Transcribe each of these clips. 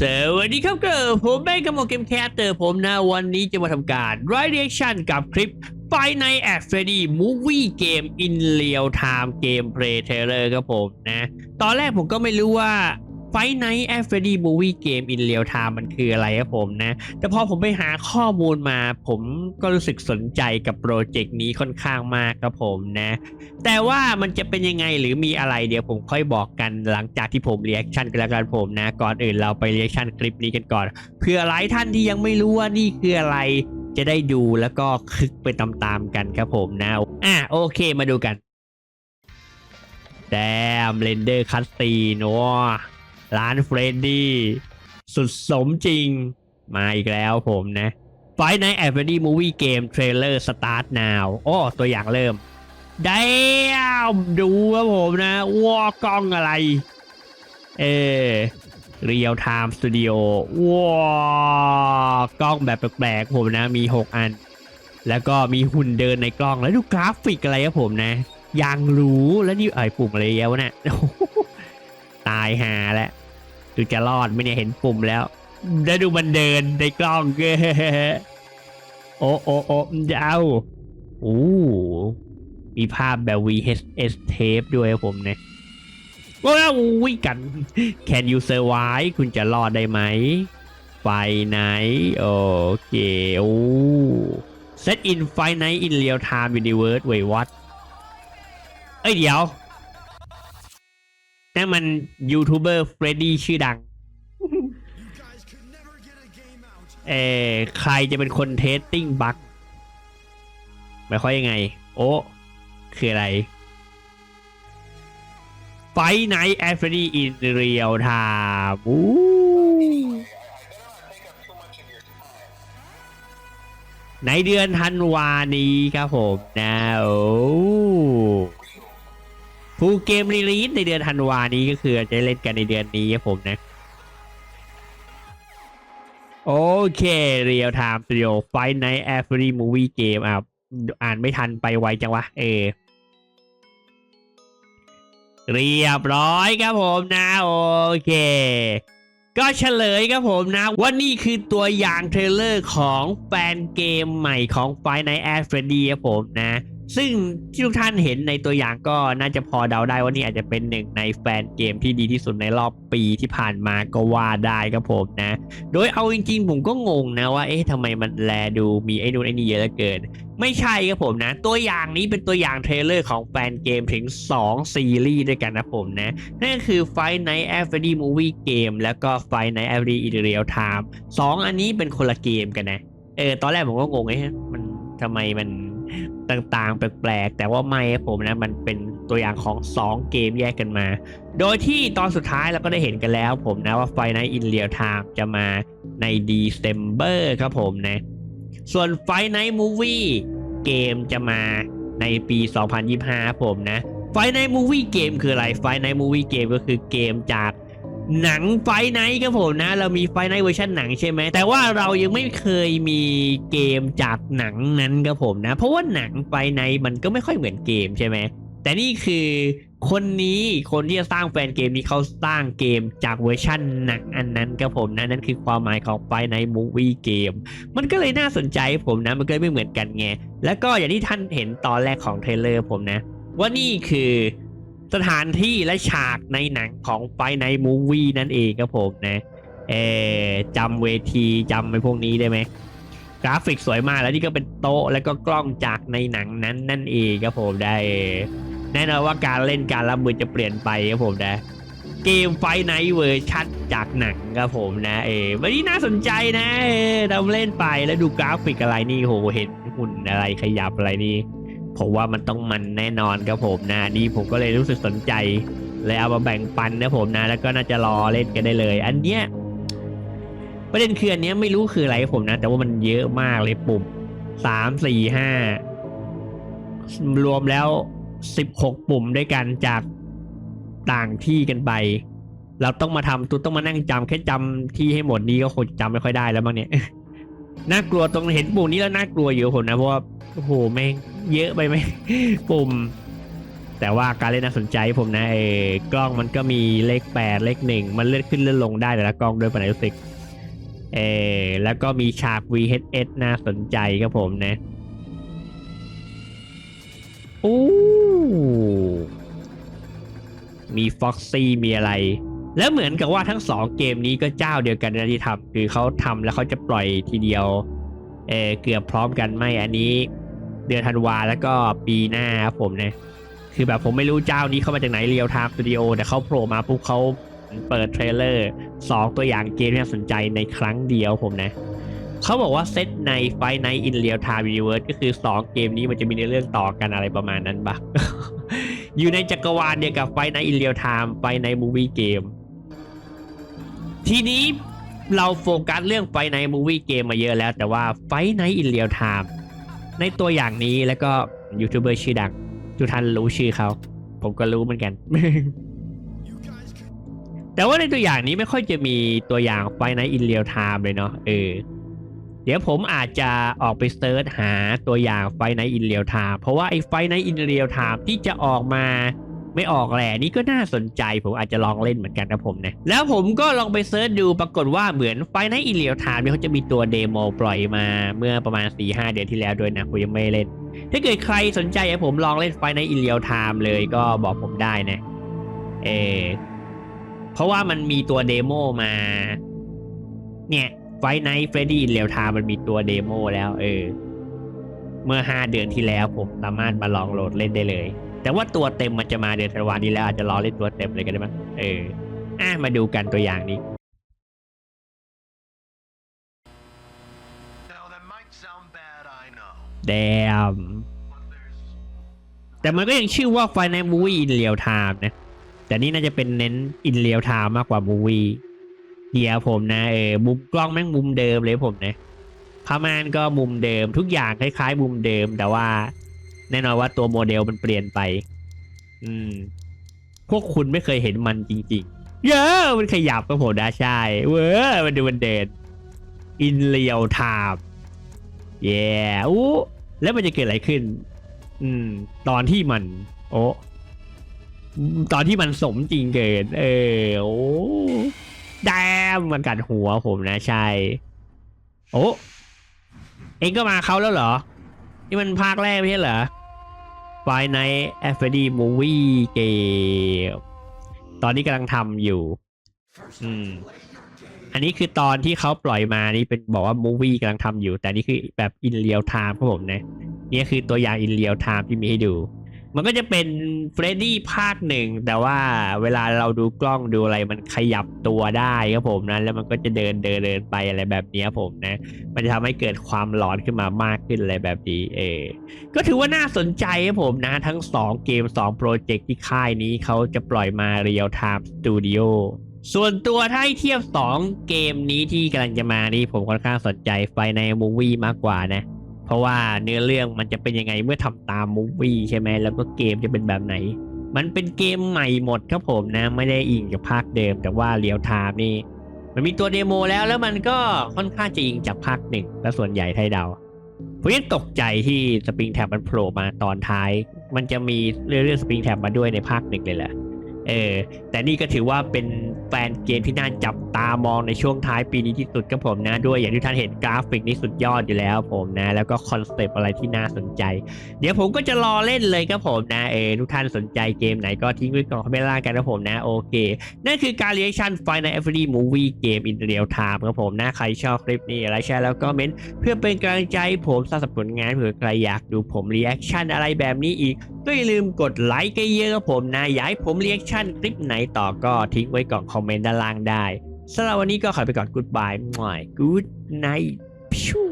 สวัสดีครับเกิร์ผมแบงกมลเกมแคสเตอร์ผมนะ วันนี้จะมาทำการไรเดียชันกับคลิป Five Nights at Freddy Movie Game in Real Time Gameplay Trailer ครับผมนะ ตอนแรกผมก็ไม่รู้ว่า Five Nights at Freddy Movie Game in Real Time มันคืออะไรครับผมนะ แต่พอผมไปหาข้อมูลมาผมก็รู้สึกสนใจกับโปรเจกต์นี้ค่อนข้างมากครับผมนะ แต่ว่ามันจะเป็นยังไงหรือมีอะไรเดี๋ยวผมค่อยบอกกันหลังจากที่ผมเรีแอคชั่นกันแล้วกันผมนะ ก่อนอื่นเราไปเรีแอคชั่นคลิปนี้กันก่อนเพื่อหลายท่านที่ยังไม่รู้ว่านี่คืออะไร จะได้ดูแล้วก็คลิกไปตามๆกันครับผมนะอะโอเคมาดูกันแดมเรนเดอร์คัสตีนว้า ร้านเฟรดดี้สุดสมจริง มาอีกแล้วผมนะไฟในแอฟเฟรดี้มูวี่เกมเทรลเลอร์สตาร์ทนาวโอ้ตัวอย่างเริ่ม ได้ดูครับผมนะว้ากล้องอะไรเออเรียลไทม์สตูดิโอว้ากล้องแบบแปลกๆผมนะมี 6 อัน แล้วก็มีหุ่นเดินในกล้องแล้วดูกราฟิกอะไรครับผมนะยังรู้แล้วนี่ไอ้ปุ่มอะไรเยอะวะเนี่ย ตายหาแล้วดูจะรอดไหมเนี่ยเห็นปุ่มแล้วแล้ดูมันเดินในกล้องโอ้โอ้โอ้จะเอาโอ้มีภาพแบบ VHS tape ด้วยผมเนี่ยว้าวิกัน Can you survive คุณจะรอดได้ไหมไฟไหน โอเคโอ้ Set in Five Night in Real Time Universe Wait what เอ้ยเดี๋ยว นั่นมันยูทูบเบอร์เฟรดดี้ชื่อดัง เออใครจะเป็นคนเทสติ้งบั๊กหมายความยังไง โอ้คืออะไร ไฟไนท์แอฟเฟอรี่อินเรียลไทม์ในเดือนธันวานี้ครับผมนะโอ้ ฟูเกมรีลีสในเดือนธันวานี้ก็คือจะเล่นกันในเดือนนี้ครับผมนะ โอเคเรียลไทม์สตูดิโอไฟไนแอฟรีมูวี่เกมอะอ่านไม่ทันไปไวจังวะ เอเรียบร้อยครับผมนะโอเค ก็เฉลยครับผมนะ ว่านี่คือตัวอย่างเทรลเลอร์ของแฟนเกมใหม่ของ Five Nights at Freddy ครับผมนะ ซึ่งที่ทุกท่านเห็นในตัวอย่างก็น่าจะพอเดาได้ว่านี่อาจจะเป็นหนึ่งในแฟนเกมที่ดีที่สุดในรอบปีที่ผ่านมาก็ว่าได้ครับผมนะ โดยเอาจริงๆผมก็งงนะว่าเอ๊ะทำไมมันแลดูมีไอ้นู่นไอ้นี่เยอะเหลือเกิน ไม่ใช่ครับผมนะ ตัวอย่างนี้เป็นตัวอย่างเทรลเลอร์ของแฟนเกมถึง 2 ซีรีส์ด้วยกันนะผมนะนั่นคือ Five Night at Freddy Movie Game แล้วก็ Five Nights at Freddy in Real Time สองอันนี้เป็นคนละเกมกันนะเออตอนแรกผมก็งงเอ๊ะมันทำไมมัน ต่างๆ แปลกๆ แต่ว่าไม่ครับผมนะมันเป็นตัวอย่างของ 2 เกมแยกกันมา โดยที่ตอนสุดท้ายเราก็ได้เห็นกันแล้ว ผมนะว่า Five Nights in Real Time จะมาใน December ครับผมนะ ส่วน Five Night Movie เกมจะมาในปี 2025 ผมนะ Five Night Movie เกมคืออะไร Five Night Movie เกมก็คือเกมจาก หนัง Five Night ครับผมนะ เรามี Five Night เวอร์ชันหนังใช่ไหมแต่ว่าเรายังไม่เคยมีเกมจากหนังนั้นครับผมนะ เพราะว่าหนัง Five Night มันก็ไม่ค่อยเหมือนเกมใช่ไหมแต่นี่คือคนนี้คนที่จะสร้างแฟนเกมนี้เขาสร้างเกมจากเวอร์ชันหนังอันนั้นครับผมนะนั่นคือความหมายของ Five Night Movie เกมมันก็เลยน่าสนใจผมนะ มันก็เลยไม่เหมือนกันไงแล้วก็อย่างที่ท่านเห็นตอนแรกของเทรลเลอร์ผมนะ ว่านี่คือ สถานที่และฉากในหนังของไฟในมูวี่นั่นเองครับผมนะเออจำเวทีจำไอ้พวกนี้ได้ไหมกราฟิกสวยมากแล้วนี่ก็เป็นโต๊ะแล้วก็กล้องจากในหนังนั้นนั่นเองครับผมได้ แน่นอนว่าการเล่นการรับมือจะเปลี่ยนไปครับผมนะเกมไฟไนท์เวอร์ชันจากหนังครับผมนะเออวันนี้น่าสนใจนะเออเราเล่นไปแล้วดูกราฟิกอะไรนี่โหเห็นหุ่นอะไรขยับอะไรนี่ ผมว่ามันต้องมันแน่นอนครับผมนะนี่ผมก็เลยรู้สึกสนใจเลยเอามาแบ่งปันนะผมนะ แล้วก็น่าจะรอเล่นกันได้เลย อันเนี้ยประเด็นคืออันเนี้ยไม่รู้คืออะไรผมนะ แต่ว่ามันเยอะมากเลยปุ่มสามสี่ห้ารวมแล้วสิบหกปุ่มด้วยกันจากต่างที่กันไป เราต้องมาทำตุ๊ต้องมานั่งจำแค่จำที่ให้หมดนี้ก็คงจำไม่ค่อยได้แล้วมั้งเนี่ยน่ากลัวตรงเห็นปุ่มนี้แล้วน่ากลัวอยู่ผมนะเพราะว่าโอ้โหแม่ง เยอะไปไหมปุ่ม แต่ว่าการเล่นน่าสนใจผมนะเอกล้องมันก็มีเลขแปดเลขหนึ่งมันเลื่อนขึ้นเลื่อนลงได้แต่ละกล้องด้วยปัญญารู้สึกเออแล้วก็มีฉาก VHS น่าสนใจครับผมนะโอ้มี Foxy มีอะไร แล้วเหมือนกับว่าทั้งสองเกมนี้ก็เจ้าเดียวกันนะที่ทำคือเขาทำแล้วเขาจะปล่อยทีเดียว เออเกือบพร้อมกันไม่อันนี้ เดือนธันวาแล้วก็ปีหน้าครับผมนะคือแบบผมไม่รู้เจ้านี้เข้ามาจากไหนเรียว Time Studio แต่เขาโผล่มาปุ๊บเขาเปิดเทรลเลอร์สองตัวอย่างเกมที่น่าสนใจในครั้งเดียวผมนะเขาบอกว่าเซตในไฟในอินเรียล Time Universe ก็คือ 2 เกมนี้มันจะมีในเรื่องต่อกันอะไรประมาณนั้นปะอยู่ในจักรวาลเดียวกับไฟในอินเรียล Time ไฟในมูวี่เกมทีนี้เราโฟกัสเรื่องไฟในมูวี่เกมมาเยอะแล้ว แต่ว่าไฟในอินเรียล Time ในตัวอย่างนี้แล้วก็ยูทูบเบอร์ชื่อดังทุกท่านรู้ชื่อเขา ผมก็รู้เหมือนกัน แต่ว่าในตัวอย่างนี้ไม่ค่อยจะมีตัวอย่างไฟในอินเรียลไทม์เลยเนาะเออเดี๋ยวผมอาจจะออกไปเซิร์ชหาตัวอย่างไฟในอินเรียลไทม์เพราะว่าไอ้ไฟในอินเรียลไทม์ที่จะออกมา ไม่ออกแหละนี่ก็น่าสนใจผมอาจจะลองเล่นเหมือนกันนะผมนะแล้วผมก็ลองไปเซิร์ชดูปรากฏว่าเหมือนไฟในอิเรียลไทม์เนี่ยเขาจะมีตัวเดโมปล่อยมาเมื่อประมาณ4-5เดือนที่แล้วด้วยนะผมยังไม่เล่น ถ้าเกิดใครสนใจให้ผมลองเล่นไฟในอิเรียลไทม์เลยก็บอกผมได้นะเออเพราะว่ามันมีตัวเดโมมา เนี่ยไฟในเฟรดดี้อินเรียลไทม์มันมีตัวเดโมแล้ว เออ เมื่อห้าเดือนที่แล้วผมสามารถมาลองโหลดเล่นได้เลย แต่ว่าตัวเต็มมันจะมาเดือนธันวานี้แล้วอาจจะรอเล่นตัวเต็มเลยก็ได้มั้งเอออะมาดูกันตัวอย่างนี้ Now that might sound bad, I know. แดม But there's แต่มันก็ยังชื่อว่า f i n a l Movie in Real Time นะ แต่นี่น่าจะเป็นเน้น in real time มากกว่า movie เดียวผมนะเออมุมกล้องแม่งมุมเดิมเลยผมนะพามานก็มุมเดิมทุกอย่างคล้ายๆ มุมเดิมแต่ว่า แน่นอนว่าตัวโมเดลมันเปลี่ยนไป อืม พวกคุณไม่เคยเห็นมันจริงๆ เยอะมันขยับก็ผมนะใช่เว้อมันดูมันเดิน in real time เย้อู้แล้วมันจะเกิดอะไรขึ้น อืม ตอนที่มัน โอ้ตอนที่มันสมจริงเกิน เออ โอ้แดมมันกัดหัวผมนะใช่ โอ้เองก็มาเขาแล้วเหรอ นี่มันภาคแรกไม่ใช่เหรอ ไฟในแอฟเฟดีมูวี่เกมตอนนี้กำลังทำอยู่ อืม อันนี้คือตอนที่เขาปล่อยมานี่เป็นบอกว่ามูวี่กำลังทำอยู่ แต่นี่คือแบบอินเรียลไทม์ครับผมนะ นี่คือตัวอย่างอินเรียลไทม์ที่มีให้ดู มันก็จะเป็นเฟรดดี้ภาคหนึ่งแต่ว่าเวลาเราดูกล้องดูอะไรมันขยับตัวได้ครับผมนะแล้วมันก็จะเดินเดินเดินไปอะไรแบบนี้ครับผมนะ มันจะทำให้เกิดความหลอนขึ้นมามากขึ้นอะไรแบบนี้เออก็ถือว่าน่าสนใจครับผมนะ ทั้ง 2 เกม 2 โปรเจกต์ที่ค่ายนี้เขาจะปล่อยมา Real Time Studio ส่วนตัวถ้าให้เทียบ 2 เกมนี้ที่กำลังจะมานี่ผมค่อนข้างสนใจไฟในมูวี่มากกว่านะ เพราะว่าเนื้อเรื่องมันจะเป็นยังไงเมื่อทำตามมูวี่ใช่ไหมแล้วก็เกมจะเป็นแบบไหน มันเป็นเกมใหม่หมดครับผมนะ ไม่ได้อิงกับภาคเดิม แต่ว่าเรียวไทม์นี่ มันมีตัวเดโมแล้วแล้วมันก็ค่อนข้างจะอิงจากภาคหนึ่งและส่วนใหญ่ไทยเดาผมยังตกใจที่สปริงแท็บมันโผล่มาตอนท้าย มันจะมีเรื่องสปริงแท็บมาด้วยในภาคหนึ่งเลยแหละ เออแต่นี่ก็ถือว่าเป็นแฟนเกมที่น่าจับตามองในช่วงท้ายปีนี้ที่สุดครับผมนะ ด้วยอย่างที่ท่านเห็นกราฟิกนี่สุดยอดอยู่แล้วผมนะ แล้วก็คอนเซปต์อะไรที่น่าสนใจ เดี๋ยวผมก็จะรอเล่นเลยครับผมนะเออทุกท่านสนใจเกมไหนก็ทิ้งไว้ก่อนคอมเมนต์ล่างกันนะผมนะโอเค นั่นคือการเรียกชันไฟใน Every Movie Game in Real Time ครับผมนะใครชอบคลิปนี้อะไรแชร์แล้วก็เมนต์เพื่อเป็นกำลังใจผมสร้างสรรค์ผลงานเผื่อใครอยากดูผมรีแอคชั่นอะไรแบบนี้อีกก็อย่าลืมกดไลค์กันเยอะครับผมนะอยากให้ผมรีแอคชั่นั่นคลิปไหนต่อก็ทิ้งไว้ก่อนคอมเมนต์ด้านล่างได้สำหรับวันนี้ก็ขอไปก่อนกูดบายหน่อยกูดไนท์พิว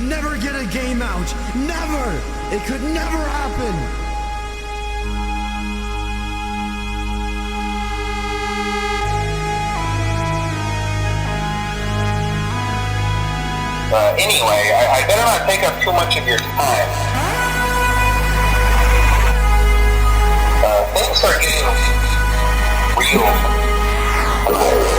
never, get a game out. Never. it could never happen. Uh, anyway, I, I better not take up too much of your time. Uh, things are getting real.